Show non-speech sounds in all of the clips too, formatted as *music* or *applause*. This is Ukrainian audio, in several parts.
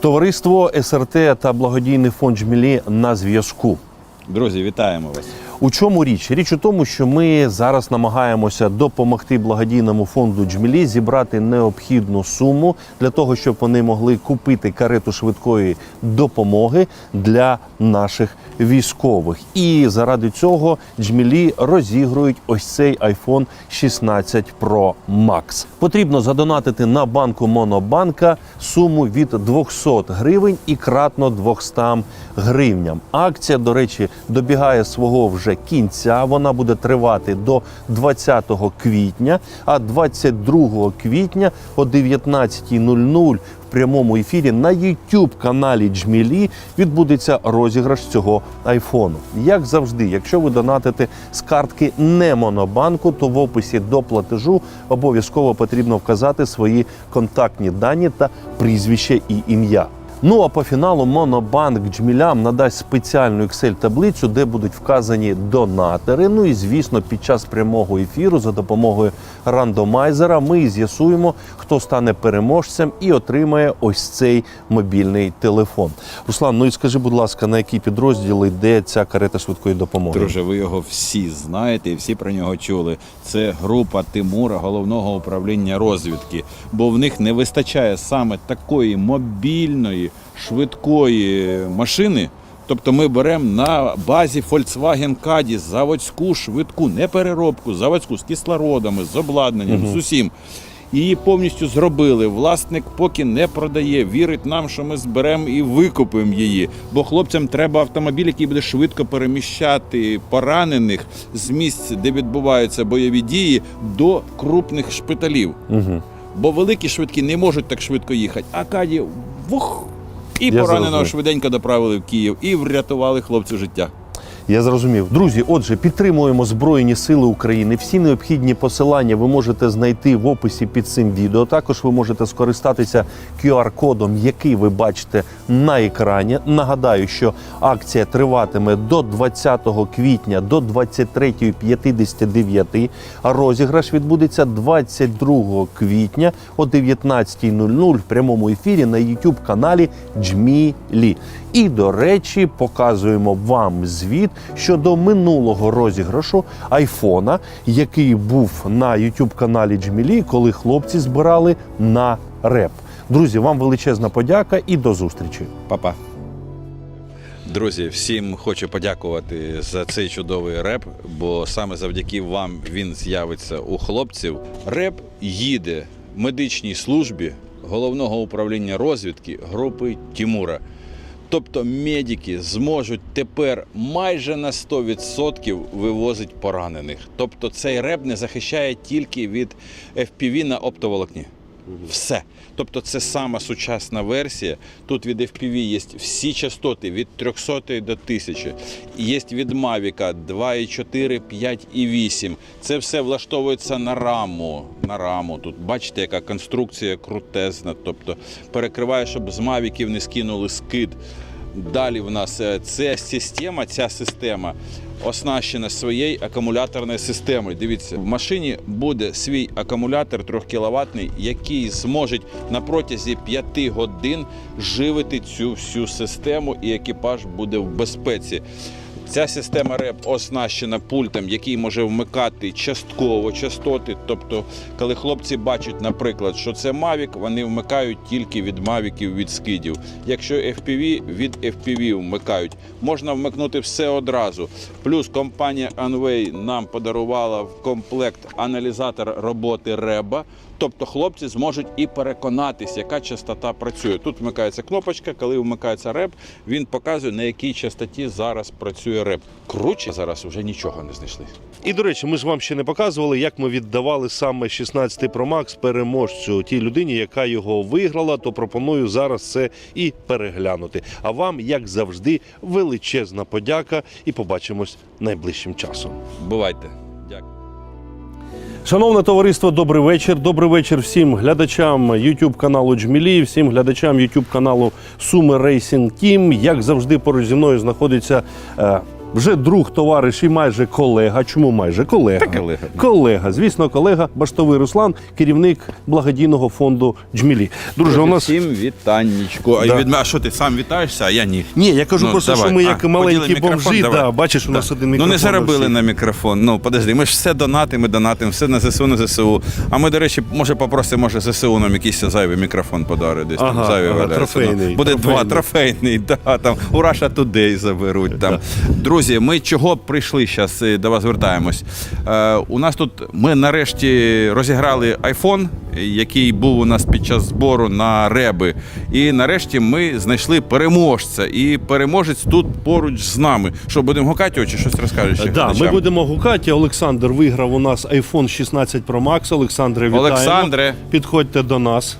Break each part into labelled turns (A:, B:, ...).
A: Товариство СРТ та благодійний фонд Джмілі на зв'язку.
B: Друзі, вітаємо вас.
A: У чому річ? Річ у тому, що ми зараз намагаємося допомогти благодійному фонду Джмілі зібрати необхідну суму для того, щоб вони могли купити карету швидкої допомоги для наших військових. І заради цього Джмілі розігрують ось цей iPhone 16 Pro Max. Потрібно задонатити на банку Монобанка суму від 200 гривень і кратно 200 гривням. Акція, до речі, добігає свого вже кінця. Вона буде тривати до 20 квітня, а 22 квітня о 19.00 в прямому ефірі на youtube каналі Джмілі відбудеться розіграш цього айфону. Як завжди, якщо ви донатите з картки не Монобанку, то в описі до платежу обов'язково потрібно вказати свої контактні дані та прізвище і ім'я. Ну а по фіналу Монобанк Джмілям надасть спеціальну Excel-таблицю, де будуть вказані донатори. Ну і звісно, під час прямого ефіру за допомогою рандомайзера ми з'ясуємо, хто стане переможцем і отримає ось цей мобільний телефон. Руслан, ну і скажи, будь ласка, на які підрозділи йде ця карета швидкої допомоги?
B: Друже, ви його всі знаєте і всі про нього чули. Це група Тимура головного управління розвідки, бо в них не вистачає саме такої мобільної, швидкої машини. Тобто ми беремо на базі Volkswagen Caddy заводську швидку, не переробку, заводську з кислородами, з обладнанням, з усім. Її повністю зробили. Власник поки не продає, вірить нам, що ми зберемо і викупимо її. Бо хлопцям треба автомобіль, який буде швидко переміщати поранених з місць, де відбуваються бойові дії, до крупних шпиталів.
A: Угу.
B: Бо великі швидкі не можуть так швидко їхати. А каді вух! І
A: Я
B: пораненого
A: зрозумів.
B: швиденько доправили в Київ і врятували хлопцю життя.
A: Я зрозумів. Друзі, отже, підтримуємо Збройні Сили України. Всі необхідні посилання ви можете знайти в описі під цим відео. Також ви можете скористатися QR-кодом, який ви бачите на екрані. Нагадаю, що акція триватиме до 20 квітня до 23.59, а розіграш відбудеться 22 квітня о 19.00 в прямому ефірі на YouTube каналі Джмілі. І, до речі, показуємо вам звіт щодо минулого розіграшу айфона, який був на YouTube каналі Джмілі, коли хлопці збирали на реп. Друзі, вам величезна подяка і до зустрічі.
B: Па-па. Друзі, всім хочу подякувати за цей чудовий реп, бо саме завдяки вам він з'явиться у хлопців. Реп їде медичній службі головного управління розвідки групи Тімура. Тобто медики зможуть тепер майже на 100% вивозити поранених. Тобто цей реп не захищає тільки від FPV на оптоволокні. Все. Тобто це сама сучасна версія. Тут від FPV є всі частоти від 300 до 1000. Є від Mavic 2,4, 5 і 8. Це все влаштовується на раму. На раму. Тут бачите, яка конструкція крутезна. Тобто перекриває, щоб з Мавіків не скинули скид. Далі в нас е, ця система, ця система оснащена своєю акумуляторною системою. Дивіться, в машині буде свій акумулятор 3 кВт, який зможе на протязі 5 годин живити цю всю систему, і екіпаж буде в безпеці. Ця система РЕП оснащена пультом, який може вмикати частково частоти. Тобто, коли хлопці бачать, наприклад, що це Mavic, вони вмикають тільки від Мавіків, від скидів. Якщо FPV, від FPV вмикають. Можна вмикнути все одразу. Плюс компанія Anway нам подарувала в комплект аналізатор роботи РЕБа. Тобто хлопці зможуть і переконатись, яка частота працює. Тут вмикається кнопочка, коли вмикається реп, він показує, на якій частоті зараз працює реп. Круче зараз вже нічого не знайшли.
A: І до речі, ми ж вам ще не показували, як ми віддавали саме 16 промакс переможцю тій людині, яка його виграла. То пропоную зараз це і переглянути. А вам, як завжди, величезна подяка, і побачимось найближчим часом.
B: Бувайте.
A: Шановне товариство, добрий вечір. Добрий вечір всім глядачам YouTube каналу Джмілі, всім глядачам YouTube каналу Суми Racing Team. Як завжди, поруч зі мною знаходиться е, вже друг, товариш і майже колега. Чому майже колега?
B: Та колега.
A: Колега, звісно, колега Баштовий Руслан, керівник благодійного фонду Джмілі. Друже, у нас
B: всім вітаннячку. А,
A: Да.
B: від... а що ти сам вітаєшся, а я ні.
A: ні, я кажу
B: Ну,
A: просто,
B: давай.
A: що ми
B: А,
A: як маленькі
B: мікрофон,
A: бомжі.
B: давай.
A: Да, бачиш, у нас один
B: Ну не заробили на мікрофон. Ну подожди, ми ж все донатимо, ми донатимо, все на ЗСУ, на ЗСУ. А ми, до речі, може попросимо, може ЗСУ нам якийсь зайвий мікрофон подарить. Десь
A: Ага,
B: там зайвий
A: ага,
B: валяється.
A: трофейний,
B: Ну, Буде два
A: трофейний.
B: трофейний, да, там у Russia Today заберуть. Там. Друзі, ми чого прийшли зараз до вас звертаємось. Е, у нас тут ми нарешті розіграли iPhone, який був у нас під час збору на реби. І нарешті ми знайшли переможця. І переможець тут поруч з нами. Що будемо гукати його чи щось розкажеш? ще
A: Да, ми
B: глядачам?
A: будемо гукати. Олександр виграв у нас iPhone 16 Pro Max. Олександре, вітаємо.
B: Олександре.
A: Підходьте до нас.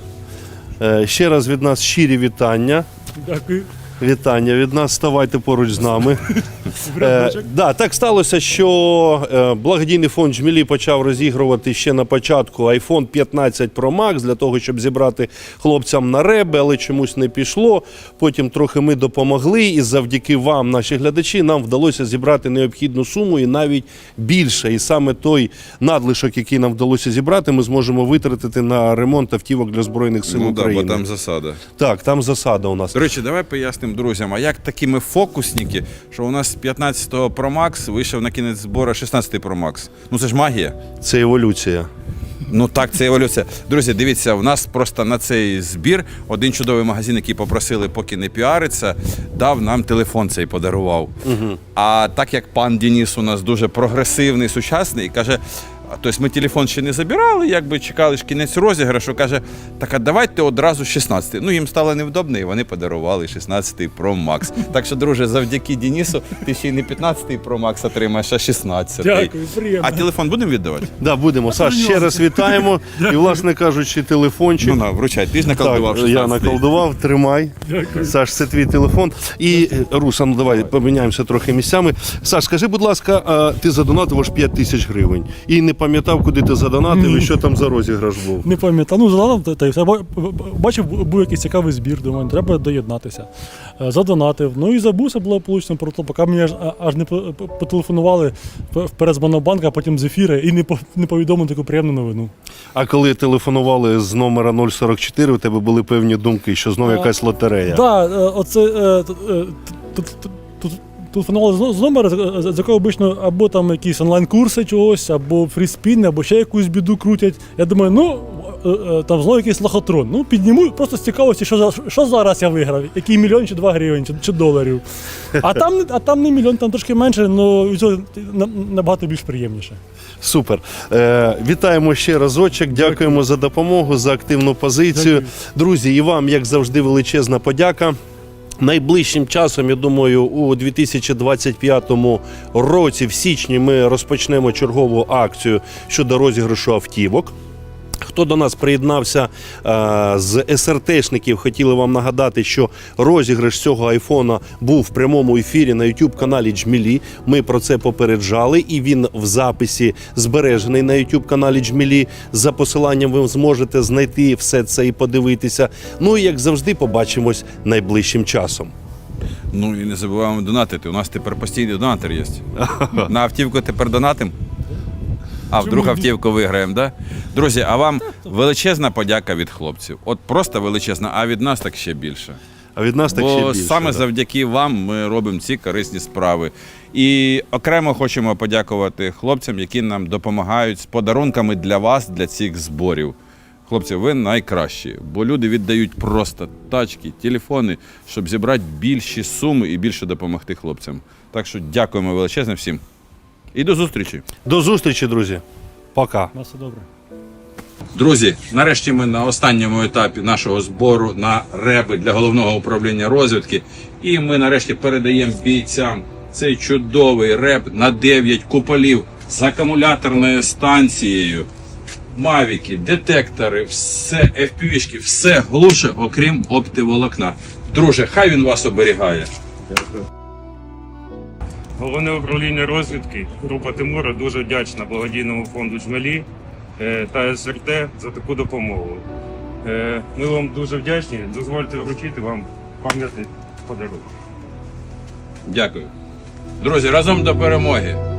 A: Е, Ще раз від нас щирі вітання.
C: Дякую.
A: Вітання від нас, ставайте поруч з нами. *laughs* Е, да, так сталося, що е, благодійний фонд Жмілі почав розігрувати ще на початку iPhone 15 Pro Max для того, щоб зібрати хлопцям на реби, але чомусь не пішло. Потім трохи ми допомогли, і завдяки вам, наші глядачі, нам вдалося зібрати необхідну суму і навіть більше. І саме той надлишок, який нам вдалося зібрати, ми зможемо витратити на ремонт автівок для збройних сил
B: Ну, да, бо там засада.
A: Так, там засада у нас.
B: До речі, давай пояснимо друзям, а як такі ми фокусники, що у нас з 15-го Pro Max вийшов на кінець збору 16-й Pro Max. Ну це ж магія.
A: Це еволюція.
B: Ну так, це еволюція. Друзі, дивіться, у нас просто на цей збір один чудовий магазин, який попросили, поки не піариться, дав нам телефон цей подарував. А так як пан Дініс у нас дуже прогресивний, сучасний, каже. Тобто ми телефон ще не забирали, якби чекали ж кінець розіграшу. Каже, так а давайте одразу 16. Ну їм стало невдобно, і вони подарували 16 Pro Max. Так що, друже, завдяки Денісу, ти ще й не 15 Pro Max отримаєш, а 16.
C: Дякую, приємно.
B: А телефон будемо віддавати?
A: Да, будемо. Саш, ще раз вітаємо. *laughs* І, власне кажучи, телефончик.
B: Ну на, вручай, ти ж наколдував
A: Так, я
B: 16-й.
A: наколдував, тримай.
C: Дякую.
A: Саш, це твій телефон. І Руса, ну давай поміняємося трохи місцями. Саш, скажи, будь ласка, а ти задонатив аж 5 тисяч гривень. І не пам'ятав, куди ти задонатив і *laughs* що там за розіграш був.
C: Не пам'ятаю, ну задонатив, та- й все. Ба- Бачив, був якийсь цікавий збір, думаю, треба доєднатися. Е, Задонатив. Ну і забувся було получно про то, поки мені аж, аж не по- по- потелефонували вперед з Монобанка, а потім з ефіра і не, не повідомили таку приємну новину.
A: А коли телефонували з номера 044, у тебе були певні думки, що знову якась лотерея.
C: Так, е, оце е, е, тут телефонували з- номера, з якого обично або там якісь онлайн-курси чогось, або фріспін, або ще якусь біду крутять. Я думаю, ну е, е, там знову якийсь лохотрон. Ну, підніму просто з цікавості, що, за, що зараз я виграв, який мільйон чи два гривень, чи, чи доларів. А там, не- *laughs* а там не мільйон, там трошки менше, але набагато більш приємніше.
A: Супер. Е, вітаємо ще разочок. Дякуємо за допомогу, за активну позицію.
C: Дякую.
A: Друзі, і вам, як завжди, величезна подяка. Найближчим часом, я думаю, у 2025 році, в січні, ми розпочнемо чергову акцію щодо розіграшу автівок. Хто до нас приєднався е, з СРТшників, хотіли вам нагадати, що розіграш цього айфона був в прямому ефірі на youtube каналі Джмілі. Ми про це попереджали, і він в записі збережений на youtube каналі Джмілі. За посиланням ви зможете знайти все це і подивитися. Ну і як завжди, побачимось найближчим часом.
B: Ну і не забуваємо донатити. У нас тепер постійний донатор є. *laughs* На автівку тепер донатим. А вдруг автівку виграємо, да? Друзі, а вам величезна подяка від хлопців. От просто величезна, а від нас так ще більше.
A: А від нас так
B: Бо
A: ще більше.
B: саме
A: да.
B: завдяки вам ми робимо ці корисні справи. І окремо хочемо подякувати хлопцям, які нам допомагають з подарунками для вас, для цих зборів. Хлопці, ви найкращі, бо люди віддають просто тачки, телефони, щоб зібрати більші суми і більше допомогти хлопцям. Так що дякуємо величезно всім. І до зустрічі.
A: До зустрічі, друзі. Пока.
C: У нас все добре.
B: Друзі, нарешті ми на останньому етапі нашого збору на реби для головного управління розвідки. І ми нарешті передаємо бійцям цей чудовий реб на 9 куполів з акумуляторною станцією. Мавіки, детектори, все FPV-шки, все глуше, окрім оптиволокна. Друже, хай він вас оберігає.
D: Головне управління розвідки, група Тимура дуже вдячна благодійному фонду Джмелі е, та СРТ за таку допомогу. Е, Ми вам дуже вдячні. Дозвольте вручити вам пам'ятний подарунок.
B: Дякую. Друзі, разом до перемоги!